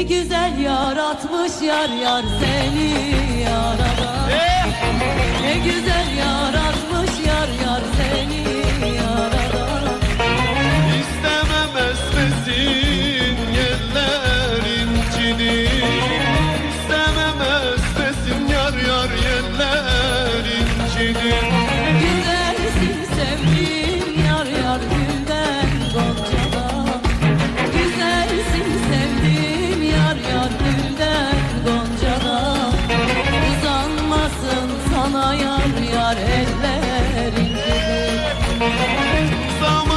Ne güzel yaratmış yar yar seni yaradan Ne güzel yaratmış yar yar seni yaradan İstemem esmesin yerler incini İstemem esmesin yar yar yerler incini from